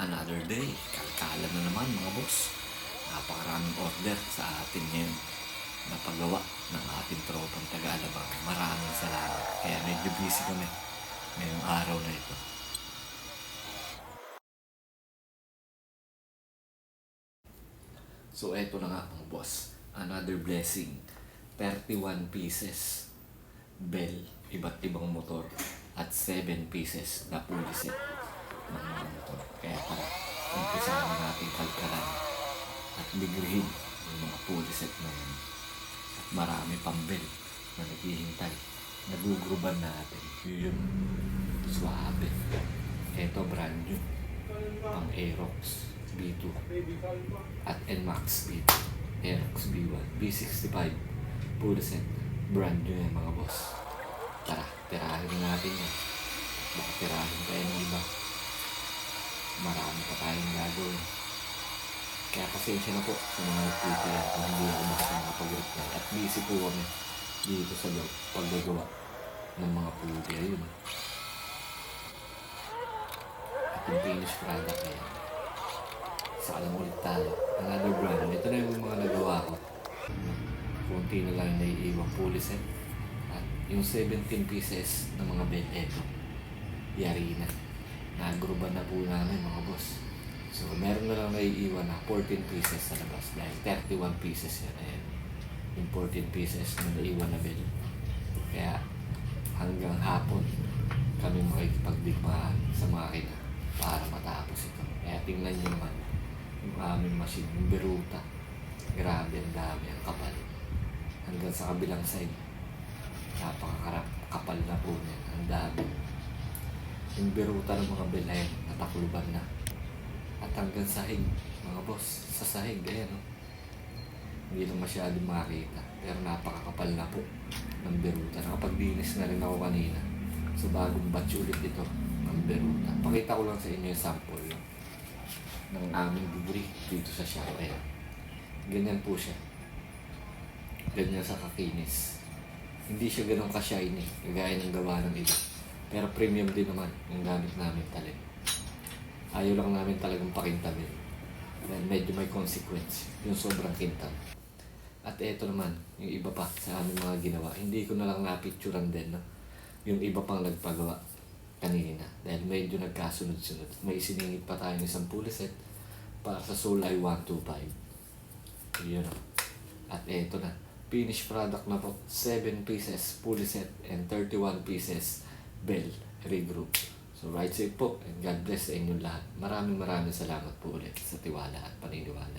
Another day, kalkala na naman mga boss. Napakaraming order sa atin ngayon na paggawa ng ating tropang taga-alabang. Maraming salamat. Kaya medyo busy kami ngayong araw na ito. So eto na nga mga boss. Another blessing. 31 pieces. Bell. Iba't ibang motor. At 7 pieces na pulley Kaya tara, umpisahan na natin kalkalan at bigrihin yung mga pulley set na yan. At marami pang bell na naghihintay. Nagugruban natin. Yun. Suabe. Eto brand new. Pang Aerox B2 at NMAX B2, Aerox B1, B65, full set, brand new yan mga boss. Tara, tirahin na natin yan. Baka tirahin tayo ng iba. Marami pa tayong gagawin. Kaya pasensya na po sa mga nagtitira kung hindi ako basta nakapag-reply. At busy po kami dito sa loob paggagawa ng mga puti. Ayun. At yung finished product na yan sa alam ulit tayo. Another brand. Ito na yung mga nagawa ko. Kunti na lang yung naiiwang pulley set. At yung 17 pieces ng mga bell eto. Yari na. Nagruban na po namin mga boss. So meron na lang naiiwan na 14 pieces sa labas. Dahil 31 pieces yan. Ayan. Yung 14 pieces na naiwan na bell. Kaya hanggang hapon kami makikipagdigmaan sa makina para matapos ito. Kaya tingnan nyo naman yung aming machine, yung Beruta. Grabe, ang dami, ang kapal. Hanggang sa kabilang side, napakakarap, kapal na po niya. Ang dami. Yung Beruta ng mga belay, natakluban na. At hanggang sahig, mga boss, sa sahig, ayan, oh. Hindi na masyadong makita. Pero napakakapal na po ng Beruta. Nakapagdinis na rin ako kanina. So bagong batch ulit ito ng Beruta. Pakita ko lang sa inyo yung sample yun ng aming degree dito sa shop. Ayan. Ganyan po siya. Ganyan sa kakinis. Hindi siya ganun ka-shiny, kagaya ng gawa ng iba. Pero premium din naman yung gamit namin talim. Ayaw lang namin talagang pakintamin. Dahil medyo may consequence yung sobrang kintab. At eto naman, yung iba pa sa aming mga ginawa. Hindi ko na lang napicturan din, no? Yung iba pang nagpagawa kanina. Dahil medyo nagkasunod-sunod. May isiningit pa tayo ng isang pulley set para sa Solay 125. Yun o. At eto na. Finished product na po. 7 pieces pulley set and 31 pieces bell regroup. So right safe po and God bless sa inyong lahat. Maraming maraming salamat po ulit sa tiwala at paniniwala.